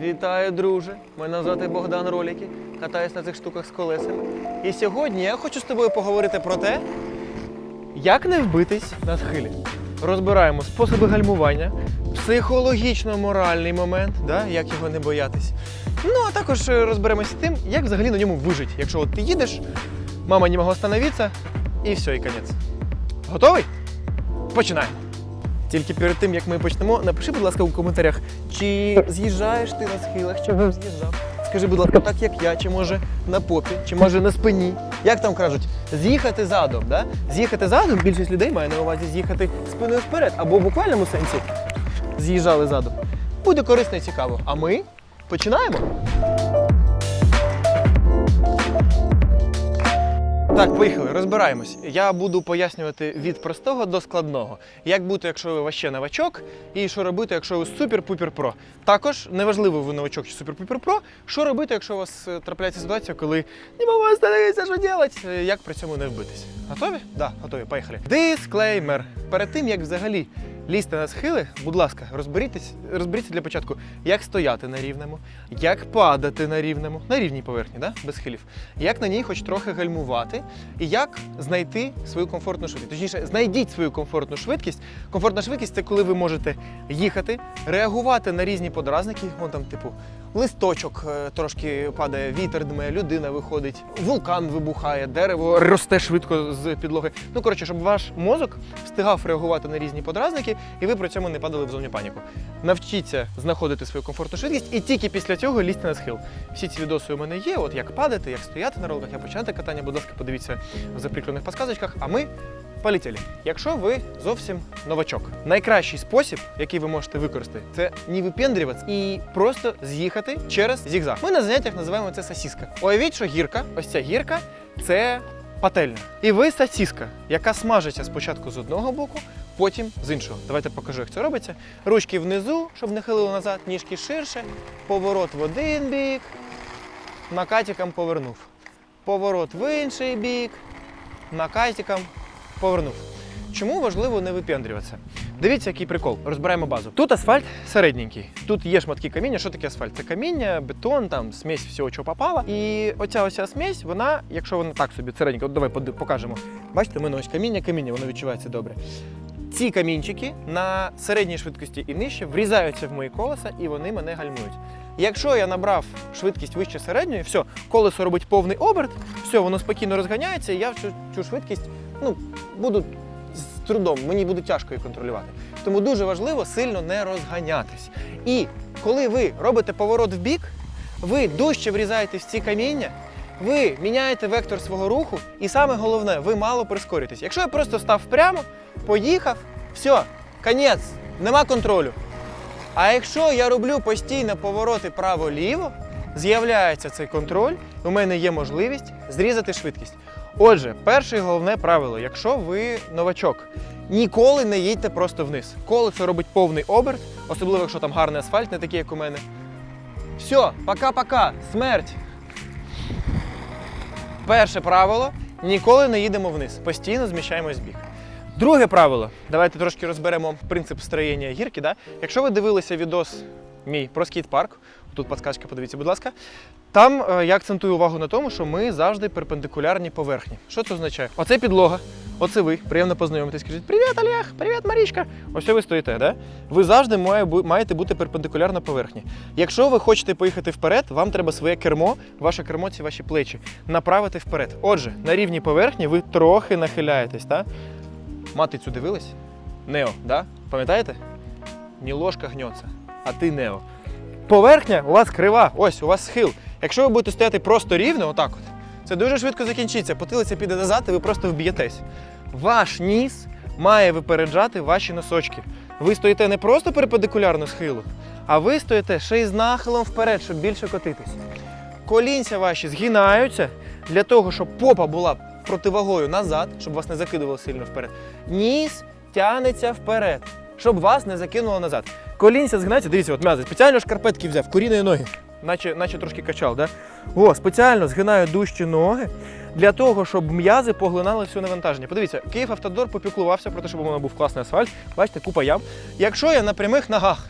Вітаю, друже. Мене звати Богдан Роліки. Катаюсь на цих штуках з колесами. І сьогодні я хочу з тобою поговорити про те, як не вбитись на схилі. Розбираємо способи гальмування, психологічно-моральний момент, да, як його не боятись. Ну, а також е, розберемося з тим, як взагалі на ньому вижити. Якщо от ти їдеш, мама не могла остановитися, і все, і конець. Готовий? Починаємо. Тільки перед тим, як ми почнемо, напиши, будь ласка, у коментарях, чи з'їжджаєш ти на схилах, чи не з'їжджав. Скажи, будь ласка, так як я, чи може на попі, чи може на спині. Як там кажуть, з'їхати задом, да? З'їхати задом, більшість людей має на увазі з'їхати спиною вперед, або в буквальному сенсі з'їжджали задом. Буде корисно і цікаво. А ми починаємо. Так, поїхали, розбираємось. Я буду пояснювати від простого до складного. Як бути, якщо ви ваще новачок, і що робити, якщо ви супер-пупер про. Також неважливо, ви новачок чи супер-пупер про, що робити, якщо у вас е, трапляється ситуація, коли не можу остановитися, що робити, е, як при цьому не вбитись. Готові? Так, да, готові, поїхали. Дисклеймер. Перед тим, як взагалі лізти на схили, будь ласка, розберітесь, розберіться для початку, як стояти на рівному, як падати на рівному, на рівній поверхні, да? без схилів, як на ній хоч трохи гальмувати, і як знайти свою комфортну швидкість. Точніше, знайдіть свою комфортну швидкість. Комфортна швидкість це коли ви можете їхати, реагувати на різні подразники, вон там, типу, листочок е, трошки падає, вітер дме, людина виходить, вулкан вибухає, дерево росте швидко з підлоги. Ну коротше, щоб ваш мозок встигав реагувати на різні подразники, і ви при цьому не падали в зоні паніку. Навчіться знаходити свою комфортну швидкість і тільки після цього лізьте на схил. Всі ці відоси у мене є. От як падати, як стояти на роликах, як починати катання. Будь ласка, подивіться в закріплених підказочках. А ми полетіли. Якщо ви зовсім новачок, найкращий спосіб, який ви можете використати, це не випендрюватися і просто з'їхати через зігзаг. Ми на заняттях називаємо це сосіска. Уявіть, що гірка, ось ця гірка, це пательня. І ви сосіска, яка смажиться спочатку з одного боку, потім з іншого. Давайте покажу, як це робиться. Ручки внизу, щоб не хилило назад, ніжки ширше, поворот в один бік, накатиком повернув. Поворот в інший бік, накатиком повернув. Чому важливо не випендрюватися? Дивіться, який прикол. Розбираємо базу. Тут асфальт середненький. Тут є шматки каміння. Що таке асфальт? Це каміння, бетон, там смесь всього, чого попало. І оця оця смесь, вона, якщо вона так собі середненька, от давай покажемо. Бачите, мене ось каміння, каміння, воно відчувається добре. Ці камінчики на середній швидкості і нижче врізаються в мої колеса і вони мене гальмують. Якщо я набрав швидкість вище середньої, все, колесо робить повний оберт, все, воно спокійно розганяється, і я цю, цю швидкість ну, буду з трудом, мені буде тяжко її контролювати. Тому дуже важливо сильно не розганятись. І коли ви робите поворот в бік, ви дужче врізаєтесь в ці каміння, ви міняєте вектор свого руху, і саме головне, ви мало прискоритесь. Якщо я просто став прямо, поїхав, все, конець, нема контролю. А якщо я роблю постійно повороти право-ліво, з'являється цей контроль, у мене є можливість зрізати швидкість. Отже, перше і головне правило: якщо ви новачок, ніколи не їдьте просто вниз. Колесо робить повний оберт, особливо якщо там гарний асфальт, не такий, як у мене. Все, пока-пока, смерть. Перше правило ніколи не їдемо вниз, постійно зміщаємось в. Друге правило, давайте трошки розберемо принцип строєння гірки. Да? Якщо ви дивилися відос мій про скейт-парк, тут подсказка, подивіться, будь ласка. Там е, я акцентую увагу на тому, що ми завжди перпендикулярні поверхні. Що це означає? Оце підлога, оце ви. Приємно познайомитись. Скажіть, привіт, Олег, привіт, Марічка. Ось ви стоїте, да? Ви завжди має маєте бути перпендикулярно поверхні. Якщо ви хочете поїхати вперед, вам треба своє кермо, ваше кермо це ваші плечі, направити вперед. Отже, на рівній поверхні ви трохи нахиляєтесь, так? Матрицю дивились? Нео, да? Пам'ятаєте? Не ложка гнеться, а ти Нео. Поверхня у вас крива, ось у вас схил. Якщо ви будете стояти просто рівно, отак от, це дуже швидко закінчиться. Потилиця піде назад, і ви просто вб'єтесь. Ваш ніс має випереджати ваші носочки. Ви стоїте не просто перпендикулярно схилу, а ви стоїте ще й з нахилом вперед, щоб більше котитись. Колінця ваші згинаються для того, щоб попа була противагою назад, щоб вас не закидувало сильно вперед. Ніс тягнеться вперед, щоб вас не закинуло назад. Колінця згинаються, дивіться, от м'язи. Спеціально шкарпетки взяв, куріної ноги. Наче, наче трошки качав, да? О, спеціально згинаю дужчі ноги для того, щоб м'язи поглинали всю навантаження. Подивіться, Київ Автодор попіклувався про те, щоб у мене був класний асфальт. Бачите, купа ям. Якщо я на прямих ногах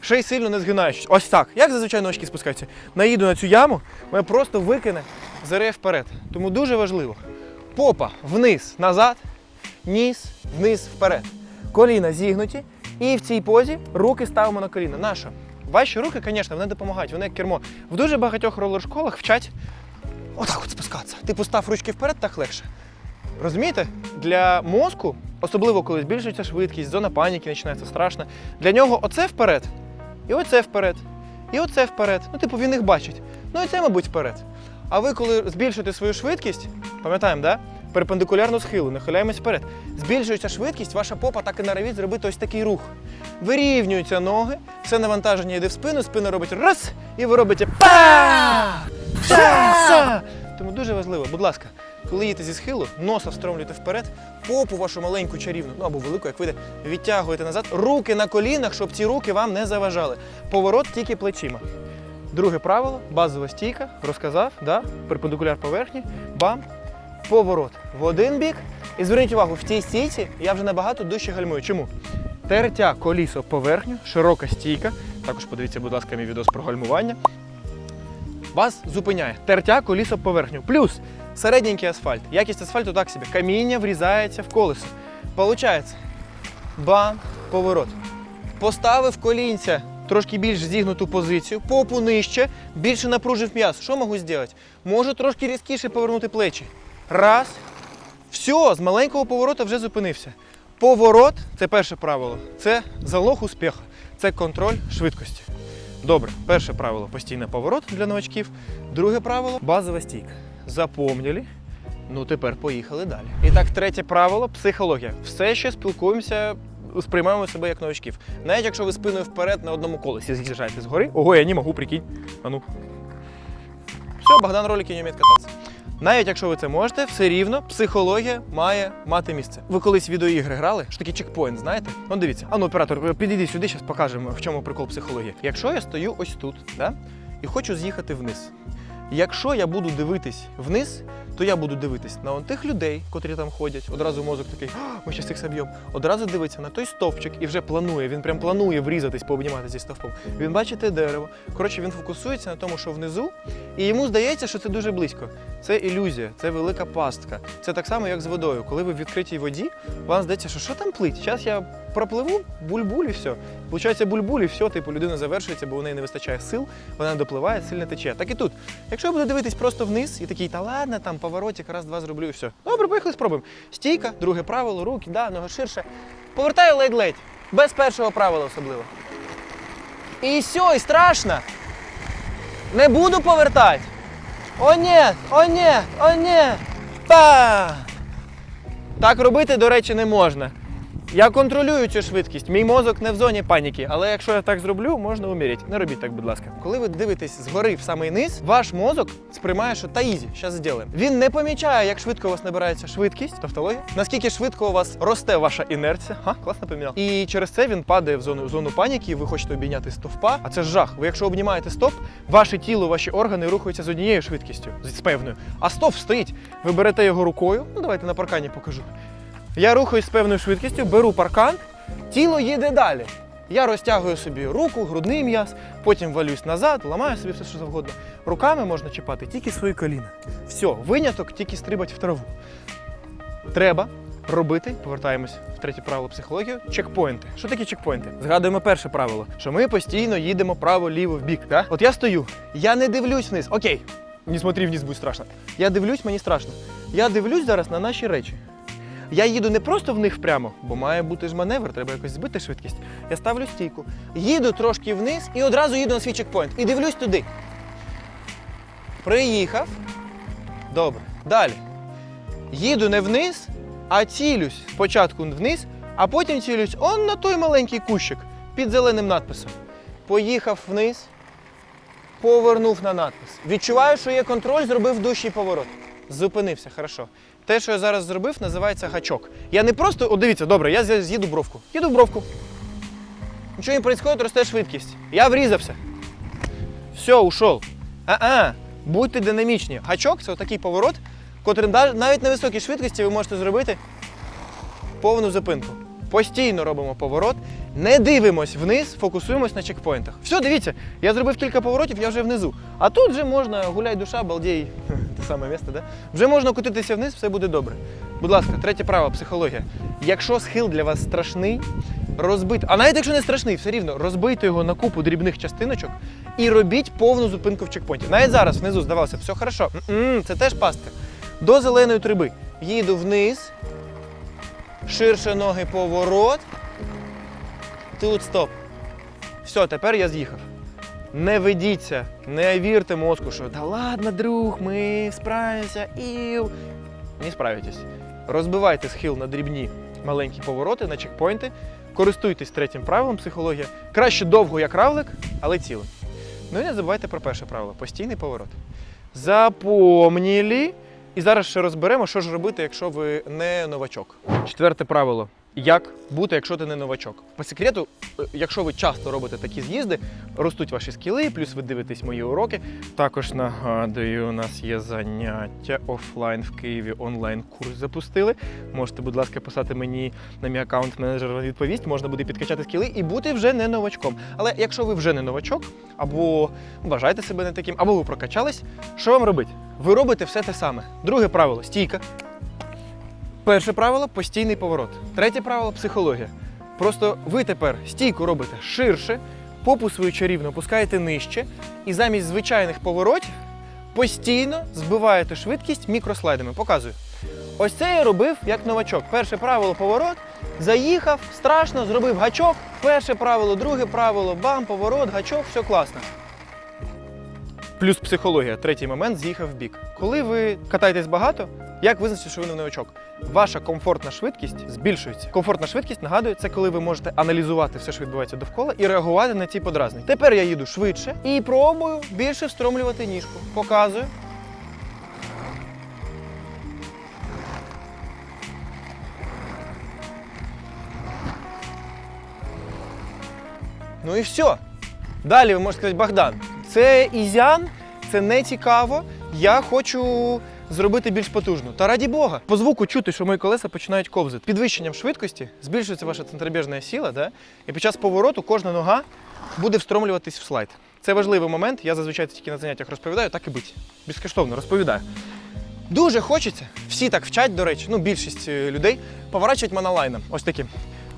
ще й сильно не згинаючись. Ось так. Як зазвичай ножки спускаються. Наїду на цю яму, мене просто викине зареє вперед. Тому дуже важливо. Попа вниз, назад, ніс, вниз, вперед. Коліна зігнуті. І в цій позі руки ставимо на коліна. Наша. Ваші руки, звісно, вони допомагають, вони як кермо. В дуже багатьох ролер-школах вчать отак от спускатися. Ти постав ручки вперед, так легше. Розумієте? Для мозку, особливо коли збільшується швидкість, зона паніки починається страшно. Для нього оце вперед, і оце вперед, і оце вперед. Ну, типу, він їх бачить. Ну і це, мабуть, вперед. А ви, коли збільшуєте свою швидкість, пам'ятаємо, да? Перпендикулярно схилу, нахиляємось вперед. Збільшується швидкість, ваша попа так і норовить зробити ось такий рух. Вирівнюються ноги, все навантаження йде в спину, спина робить раз, і ви робите па! Тому дуже важливо, будь ласка, коли їдете зі схилу, носа встромлюєте вперед, попу вашу маленьку чарівну, ну або велику, як вийде, відтягуєте назад, руки на колінах, щоб ці руки вам не заважали. Поворот тільки плечима. Друге правило, базова стійка, розказав, да? перпендикуляр поверхні, бам, поворот в один бік. І зверніть увагу, в цій стійці я вже набагато дужче гальмую. Чому? Тертя колісо поверхню, широка стійка. Також подивіться, будь ласка, мій відос про гальмування. Вас зупиняє тертя коліса об поверхню. Плюс середненький асфальт. Якість асфальту так собі. Каміння врізається в колесо. Получається. Бам, поворот. Поставив колінця трошки більш зігнуту позицію, попу нижче, більше напружив м'яз. Що можу зробити? Можу трошки різкіше повернути плечі. Раз. Все, з маленького повороту вже зупинився. Поворот це перше правило. Це залог успіху. Це контроль швидкості. Добре, перше правило постійний поворот для новачків. Друге правило базова стійка. Запомнили. Ну тепер поїхали далі. І так, третє правило психологія. Все ще спілкуємося, сприймаємо себе як новачків. Навіть якщо ви спиною вперед на одному колесі з'їжджаєте згори. Ого, я не можу, прикинь. А ну. Все, Богдан ролики не вміє кататися. Навіть якщо ви це можете, все рівно психологія має мати місце. Ви колись відеоігри грали? Що таке чекпоінт, знаєте? Ну дивіться, а ну оператор, підійди сюди, зараз покажемо, в чому прикол психології. Якщо я стою ось тут, да, і хочу з'їхати вниз. Якщо я буду дивитись вниз, то я буду дивитись на тих людей, котрі там ходять. Одразу мозок такий, «А, ми щас їх соб'ємо. Одразу дивиться на той стовпчик і вже планує. Він прям планує врізатись, пообнімати зі стовпом. Він бачить дерево. Коротше, він фокусується на тому, що внизу, і йому здається, що це дуже близько. Це ілюзія, це велика пастка. Це так само, як з водою. Коли ви в відкритій воді, вам здається, що що там плить? Зараз я пропливу, буль-буль і все. Получається буль-буль і все, типу людина завершується, бо у неї не вистачає сил, вона не допливає, сильно тече. Так і тут. Якщо я буду дивитись просто вниз і такий, та ладно, там поворотик, раз-два зроблю і все. Добре, поїхали, спробуємо. Стійка, друге правило, руки, да, нога ширше. Повертаю ледь-ледь. Без першого правила особливо. І все, і страшно. Не буду повертати. О, ні, о, ні, о, ні. Па! Так робити, до речі, не можна. Я контролюю цю швидкість. Мій мозок не в зоні паніки, але якщо я так зроблю, можна уміряти. Не робіть так, будь ласка. Коли ви дивитесь згори в самий низ, ваш мозок сприймає, що та ізі, зараз зробимо. Він не помічає, як швидко у вас набирається швидкість, тавтологія, наскільки швидко у вас росте ваша інерція. Ха, класно поміняв. І через це він падає в зону в зону паніки, ви хочете обійняти стовпа. А це жах. Ви якщо обнімаєте стоп, ваше тіло, ваші органи рухаються з однією швидкістю, з певною. А стоп стоїть. Ви берете його рукою. Ну давайте на паркані покажу. Я рухаюсь з певною швидкістю, беру паркан, тіло їде далі. Я розтягую собі руку, грудний м'яз, потім валюсь назад, ламаю собі все, що завгодно. Руками можна чіпати тільки свої коліна. Все, виняток тільки стрибать в траву. Треба робити, повертаємось в третє правило психології, чекпоінти. Що такі чекпоінти? Згадуємо перше правило, що ми постійно їдемо право-ліво в бік. Да? От я стою, я не дивлюсь вниз. Окей, не смотри вниз, буде страшно. Я дивлюсь, мені страшно. Я дивлюсь зараз на наші речі. Я їду не просто в них прямо, бо має бути ж маневр, треба якось збити швидкість. Я ставлю стійку, їду трошки вниз і одразу їду на свій чекпоінт. І дивлюсь туди. Приїхав. Добре. Далі. Їду не вниз, а цілюсь спочатку вниз, а потім цілюсь он на той маленький кущик під зеленим надписом. Поїхав вниз, повернув на надпис. Відчуваю, що є контроль, зробив дужчий поворот. Зупинився, хорошо. Те, що я зараз зробив, називається гачок. Я не просто, о, дивіться, добре, я з'їду бровку. Їду бровку. Нічого не відбувається, росте швидкість. Я врізався. Все, ушов. А-а, будьте динамічні. Гачок це отакий поворот, котрим навіть на високій швидкості ви можете зробити повну зупинку. Постійно робимо поворот, не дивимось вниз, фокусуємось на чекпоінтах. Все, дивіться, я зробив кілька поворотів, я вже внизу. А тут вже можна гуляй душа, балдій, саме місце, да? Вже можна котитися вниз, все буде добре. Будь ласка, третє право, психологія. Якщо схил для вас страшний, розбити, а навіть якщо не страшний, все рівно розбийте його на купу дрібних частиночок і робіть повну зупинку в чекпоінті. Навіть зараз внизу здавалося, все хорошо. М-м, це теж пастка. До зеленої триби. Їду вниз, ширше ноги поворот. Тут стоп. Все, тепер я з'їхав. Не ведіться, не вірте мозку, що да ладно, друг, ми справимося і. Не справитесь. Розбивайте схил на дрібні маленькі повороти, на чекпоінти. Користуйтесь третім правилом психологія. Краще довго, як равлик, але цілим. Ну і не забувайте про перше правило постійний поворот. Запомніли. І зараз ще розберемо, що ж робити, якщо ви не новачок. Четверте правило. Як бути, якщо ти не новачок? По секрету, е, якщо ви часто робите такі з'їзди, ростуть ваші скіли, плюс ви дивитесь мої уроки. Також нагадую, у нас є заняття офлайн в Києві. Онлайн курс запустили. Можете, будь ласка, писати мені на мій аккаунт менеджер відповість. Можна буде підкачати скіли і бути вже не новачком. Але якщо ви вже не новачок, або вважаєте себе не таким, або ви прокачались, що вам робити? Ви робите все те саме. Друге правило стійка. Перше правило постійний поворот. Третє правило психологія. Просто ви тепер стійку робите ширше, попу свою чарівну опускаєте нижче, і замість звичайних поворотів постійно збиваєте швидкість мікрослайдами. Показую. Ось це я робив як новачок. Перше правило поворот. Заїхав, страшно, зробив гачок. Перше правило, друге правило, бам, поворот, гачок, все класно. Плюс психологія, третій момент з'їхав в бік. Коли ви катаєтесь багато, як визначити, що ви не новачок? Ваша комфортна швидкість збільшується. Комфортна швидкість нагадую, це коли ви можете аналізувати все, що відбувається довкола, і реагувати на ці подразнення. Тепер я їду швидше і пробую більше встромлювати ніжку. Показую. Ну і все. Далі ви можете сказати, Богдан, це ізян, це не цікаво. Я хочу зробити більш потужно. Та раді Бога. По звуку чути, що мої колеса починають ковзати. Підвищенням швидкості збільшується ваша центробіжна сила, да? і під час повороту кожна нога буде встромлюватись в слайд. Це важливий момент. Я зазвичай тільки на заняттях розповідаю, так і бить. Безкоштовно розповідаю. Дуже хочеться, всі так вчать, до речі, ну більшість е, людей поворачувати монолайном. Ось таким.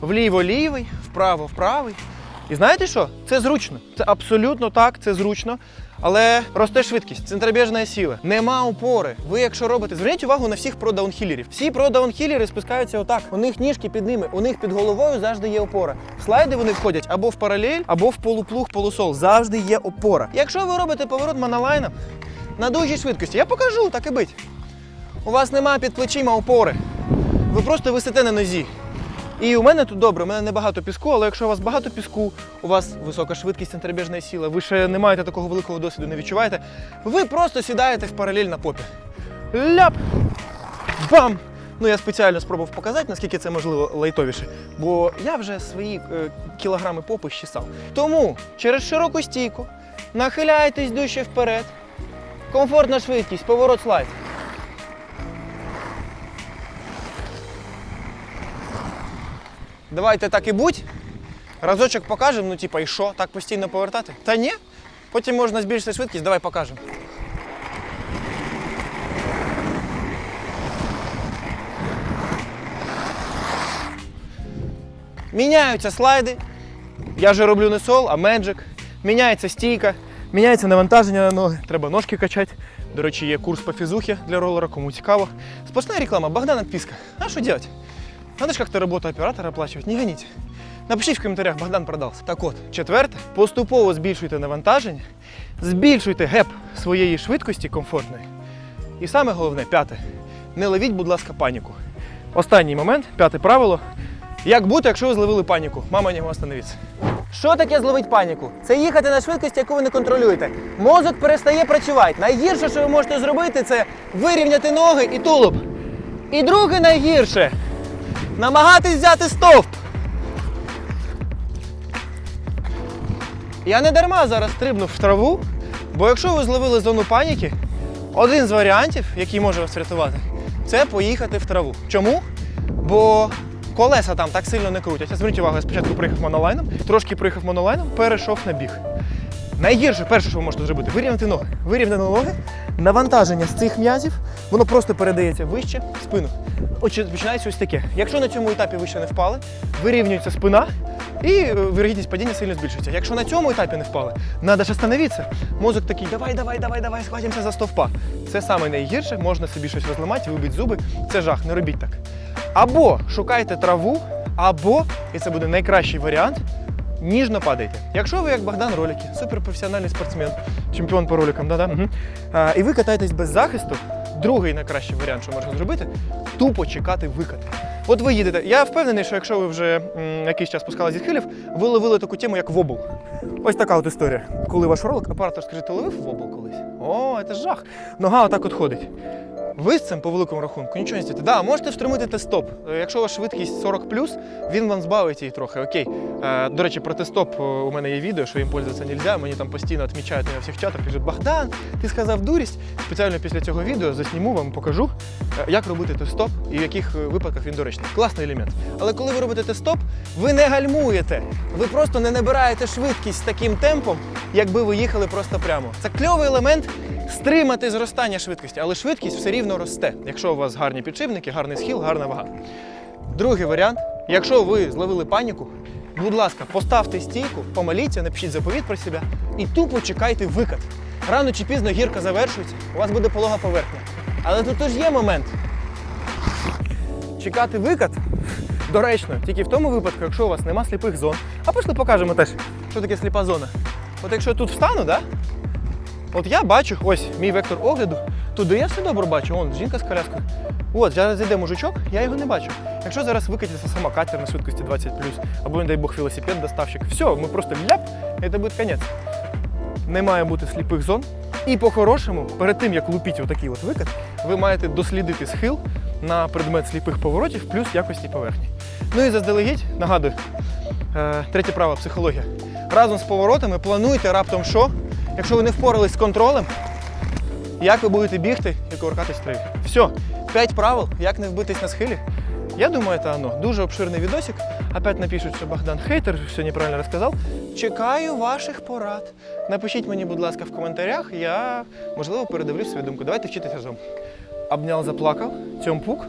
Вліво-лівий, вправо-вправий. І знаєте що? Це зручно. Це абсолютно так, це зручно. Але росте швидкість, центробіжна сила, нема опори. Ви, якщо робите, зверніть увагу на всіх про-даунхілерів. Всі про-даунхілери спускаються отак. У них ніжки під ними, у них під головою завжди є опора. Слайди вони входять або в паралель, або в полуплуг, полусол. Завжди є опора. Якщо ви робите поворот монолайном на дуже швидкості, я покажу, так і бить. У вас нема під плечима опори. Ви просто висите на нозі. І у мене тут добре, у мене небагато піску, але якщо у вас багато піску, у вас висока швидкість центробіжна сила, ви ще не маєте такого великого досвіду, не відчуваєте, ви просто сідаєте в паралель на попі. Ляп! Бам! Ну я спеціально спробував показати, наскільки це можливо лайтовіше, бо я вже свої е, кілограми попи щесав. Тому через широку стійку нахиляйтесь дужче вперед. Комфортна швидкість, поворот слайд. Давайте так і будь. Разочок покажемо, ну типа, і що, так постійно повертати? Та ні. Потім можна збільшити швидкість, давай покажемо. Міняються слайди. Я вже роблю не сол, а меджик. Міняється стійка, міняється навантаження на ноги. Треба ножки качати. До речі, є курс по фізухі для ролера, кому цікаво. Сплошная реклама, Богдан отписка. А что делать? Надо же как-то работу оператора оплачивать, не гоните. Напишіть в коментарях, Богдан продався. Так от, четверте, поступово збільшуйте навантаження, збільшуйте геп своєї швидкості комфортної. І саме головне, п'яте, не ловіть, будь ласка, паніку. Останній момент, п'яте правило. Як бути, якщо ви зловили паніку? Мама не остановиться. Що таке зловить паніку? Це їхати на швидкість, яку ви не контролюєте. Мозок перестає працювати. Найгірше, що ви можете зробити, це вирівняти ноги і тулуб. І друге найгірше намагатись взяти стовп. Я не дарма зараз стрибнув в траву, бо якщо ви зловили зону паніки, один з варіантів, який може вас врятувати, це поїхати в траву. Чому? Бо колеса там так сильно не крутяться. Зверніть увагу, я спочатку приїхав монолайном, трошки приїхав монолайном, перейшов на біг. Найгірше, перше, що ви можете зробити, вирівняти ноги. Вирівняти ноги, навантаження з цих м'язів, воно просто передається вище в спину. Отже, починається ось таке. Якщо на цьому етапі ви ще не впали, вирівнюється спина і е, вірогідність падіння сильно збільшується. Якщо на цьому етапі не впали, треба ж остановитися. Мозок такий, давай, давай, давай, давай, схватимося за стовпа. Це саме найгірше, можна собі щось розламати, вибити зуби. Це жах, не робіть так. Або шукайте траву, або, і це буде найкращий варіант, ніжно падайте. Якщо ви як Богдан Роліки, суперпрофесіональний спортсмен, чемпіон по роликам, да-да, угу. а, і ви катаєтесь без захисту, другий найкращий варіант, що можна зробити, тупо чекати викати. От ви їдете. Я впевнений, що якщо ви вже м, якийсь час спускали зі схилів, ви ловили таку тему, як вобл. Ось така от історія. Коли ваш ролик, оператор скаже, ти ловив вобл колись? О, це жах. Нога отак от ходить. Ви з цим по великому рахунку нічого не стаєте. Да, можете встромити тест-стоп. Е, Якщо у вас швидкість 40 він вам збавить її трохи. Окей. Е, до речі, про тест-стоп е, у мене є відео, що їм пользуватися не можна. Мені там постійно відмічають на всіх чатах, кажуть, Богдан, ти сказав дурість. Спеціально після цього відео засніму вам, покажу, як робити тест-стоп і в яких випадках він доречний. Класний елемент. Але коли ви робите тест-стоп, ви не гальмуєте. Ви просто не набираєте швидкість таким темпом, якби ви їхали просто прямо. Це кльовий елемент стримати зростання швидкості, але швидкість все рівно росте, якщо у вас гарні підшипники, гарний схил, гарна вага. Другий варіант, якщо ви зловили паніку, будь ласка, поставте стійку, помоліться, напишіть заповіт про себе і тупо чекайте викат. Рано чи пізно гірка завершується, у вас буде полога поверхня. Але тут теж є момент. Чекати викат доречно, тільки в тому випадку, якщо у вас нема сліпих зон. А пішли покажемо теж, що таке сліпа зона. От якщо я тут встану, да? От я бачу, ось мій вектор огляду, туди я все добре бачу. Вон жінка з коляскою. От, зараз йде мужичок, я його не бачу. Якщо зараз викатиться самокатер на швидкості 20 або, не дай Бог, велосипед доставщик, все, ми просто ляп, і це буде кінець. Не має бути сліпих зон. І по-хорошому, перед тим як лупіть отакий от викат, ви маєте дослідити схил на предмет сліпих поворотів плюс якості поверхні. Ну і заздалегідь, нагадую, е, третє право психологія. Разом з поворотами плануйте раптом що, якщо ви не впорались з контролем, як ви будете бігти і кувыркатись в. Все, п'ять правил, як не вбитись на схилі. Я думаю, це оно. Дуже обширний відосик. Опять напишуть, що Богдан хейтер, все неправильно розказав. Чекаю ваших порад. Напишіть мені, будь ласка, в коментарях, я можливо передивлюсь свою думку. Давайте вчитися разом. Обняв, заплакав, цьомпук,